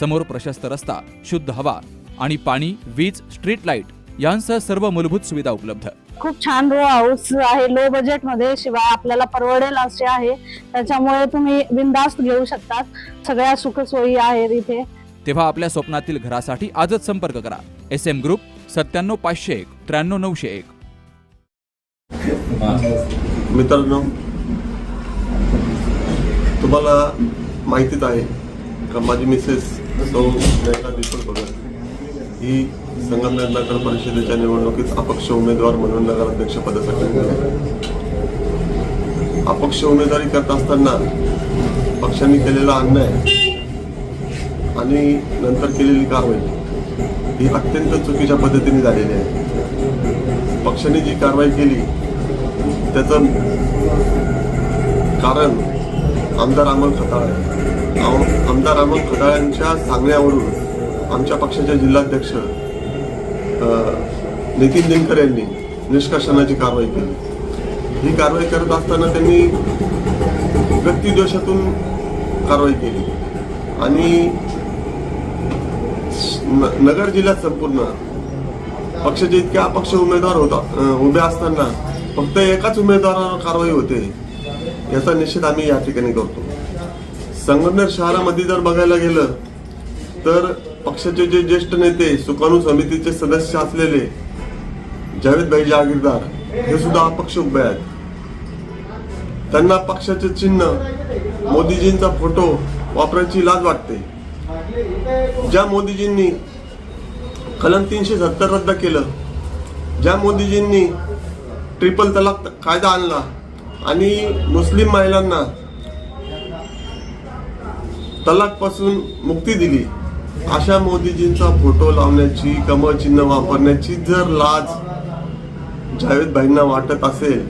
समोर प्रशस्त रस्ता शुद्ध हवा आणि पाणी वीज स्ट्रीट लाइट यांसह सर्व मूलभूत सुविधा उपलब्ध. खूप छान रो हाऊस आहे. लो बजेटमध्ये शिवाय आपल्याला परवडेल असे आहे. त्याच्यामुळे तुम्ही बिंदास्त घेऊ शकतात. सगळ्या सुखसोयी आहेत इथे. तेव्हा आपल्या स्वप्नातील घरासाठी आजच संपर्क करा. एस एम ग्रुप सत्त्याण्णव पाचशे एक त्र्याण्णव नऊशे एक. मित्रांनो तुम्हाला माहितीच आहे का माझी मिसेस सौ मेघा भगत ही संगमनेर नगर परिषदेच्या निवडणुकीत अपक्ष उमेदवार म्हणून नगराध्यक्ष पदासाठी अपक्ष उमेदवारी करत असताना पक्षांनी केलेला अन्याय आणि नंतर केलेली कारवाई ही अत्यंत चुकीच्या पद्धतीने झालेली आहे. पक्षाने जी कारवाई केली त्याचं कारण आमदार अमोल खताळ आमदार अमोल खताळांच्या सांगण्यावरून आमच्या पक्षाचे जिल्हाध्यक्ष नितीन दिनकर यांनी निष्कर्षणाची कारवाई केली. ही कारवाई करत असताना त्यांनी व्यक्तिद्वेषातून कारवाई केली. आणि न- नगर जिल्ह्यात संपूर्ण पक्षाचे इतके अपक्ष उमेदवार होता उभे असताना फक्त एकाच उमेदवारावर कारवाई होते. याचा निषेध आम्ही या ठिकाणी करतो. संगमनेर शहरामध्ये जर बघायला गेलं तर पक्षाचे जे ज्येष्ठ नेते सुकाणू समितीचे सदस्य असलेले जावेद भाई जहागीरदार हे सुद्धा अपक्ष उभे आहेत. त्यांना पक्षाचे चिन्ह मोदीजींचा फोटो वापरायची लाज वाटते. ज्या मोदीजींनी कलम तीनशे सत्तर रद्द केलं ज्या मोदीजींनी ट्रिपल तलाक कायदा आणला आणि मुस्लिम महिलांना तलाकपासून मुक्ती दिली. अशा मोदीजींचा फोटो लावण्याची कमळ चिन्ह वापरण्याची जर लाज जावेद भाईंना वाटत असेल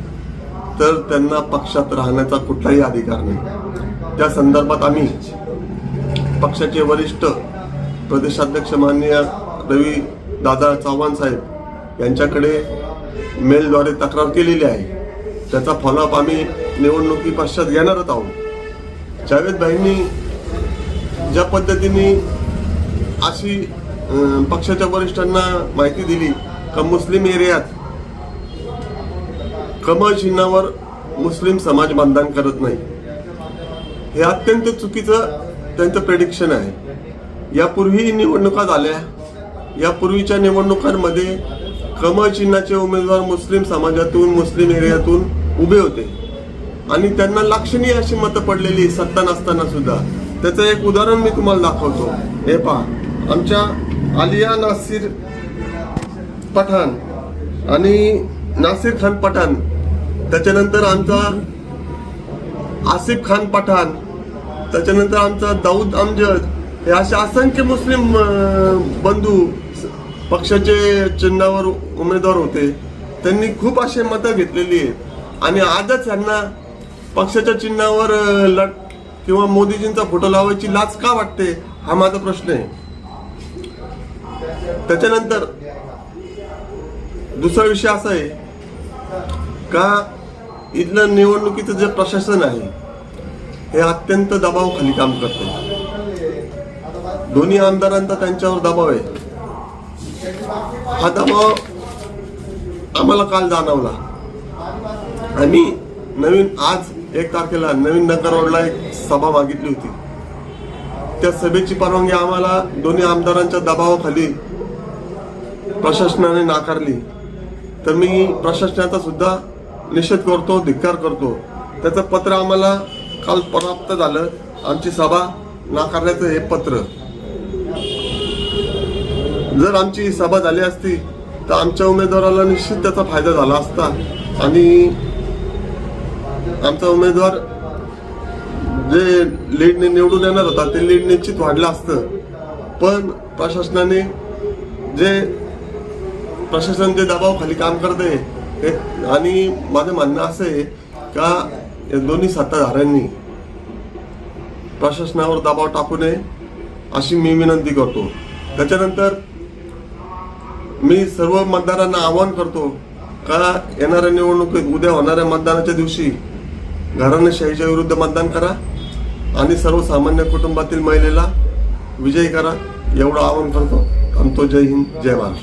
तर त्यांना पक्षात राहण्याचा कुठलाही अधिकार नाही. त्या संदर्भात आम्ही पक्षाचे वरिष्ठ प्रदेशाध्यक्ष माननीय रवी दादा चव्हाण साहेब यांच्याकडे मेलद्वारे तक्रार केलेली आहे. त्याचा फॉलोअप आम्ही निवडणुकी पश्चात घेणारच आहोत. जावेद भाईंनी ज्या पद्धतीने अशी पक्षाच्या वरिष्ठांना माहिती दिली का मुस्लिम एरियात कमळ चिन्हावर मुस्लिम समाज बांधण करत नाही हे अत्यंत चुकीचं त्यांचं प्रेडिक्शन आहे. यापूर्वी निवडणुका झाल्या यापूर्वीच्या निवडणुकांमध्ये कमळ चिन्हाचे उमेदवार मुस्लिम समाजातून मुस्लिम एरियातून उभे होते. आणि त्यांना लाक्षणीय अशी मतं पडलेली सत्ता नसताना सुद्धा. त्याचं एक उदाहरण मी तुम्हाला दाखवतो. हे पहा. आमच्या आलिया नासिर पठाण आणि नासिर खान पठाण. त्याच्यानंतर आमचा आसिफ खान पठाण. त्याच्यानंतर आमचा दाऊद अमजद. हे असे असंख्य मुस्लिम बंधू पक्षाचे चिन्हावर उमेदवार होते. त्यांनी खूप असे मतं घेतलेली आहेत. आणि आजच यांना पक्षाच्या चिन्हावर लट किंवा मोदीजींचा फोटो लावायची लाच का वाटते? हा माझा प्रश्न आहे. त्याच्यानंतर दुसरा विषय असा आहे का इथलं निवडणुकीचं जे प्रशासन आहे हे अत्यंत दबावाखाली काम करते दोन्ही आमदारांचा त्यांच्यावर दबाव आहे. हा दबाव आम्हाला काल जाणवला. आम्ही नवीन आज एक तारखेला नवीन नगर रोडला एक सभा मागितली होती. त्या सभेची परवानगी आम्हाला दोन्ही आमदारांच्या दबावाखाली प्रशासनाने नाकारली. तर मी प्रशासनाचा सुद्धा निषेध करतो धिक्कार करतो. त्याचं पत्र आम्हाला काल प्राप्त झालं. आमची सभा नाकारण्याचं हे पत्र. जर आमची सभा झाली असती तर आमच्या उमेदवाराला निश्चित त्याचा फायदा झाला असता. आणि आमचा उमेदवार जे लीडने निवडून येणार होता ते लीड निश्चित वाढलं असतं. पण प्रशासनाने जे प्रशासन जे दबावाखाली काम करते हे आणि माझं म्हणणं असं आहे का या दोन्ही सत्ताधाऱ्यांनी प्रशासनावर दबाव टाकू नये अशी मी विनंती करतो. त्याच्यानंतर मी सर्व मतदारांना आवाहन करतो का येणाऱ्या निवडणुकीत उद्या होणाऱ्या मतदानाच्या दिवशी घराणेशाहीच्या विरुद्ध मतदान करा आणि सर्वसामान्य कुटुंबातील महिलेला विजयी करा एवढं आवाहन करतो. आणि तो जय हिंद जय महाराष्ट्र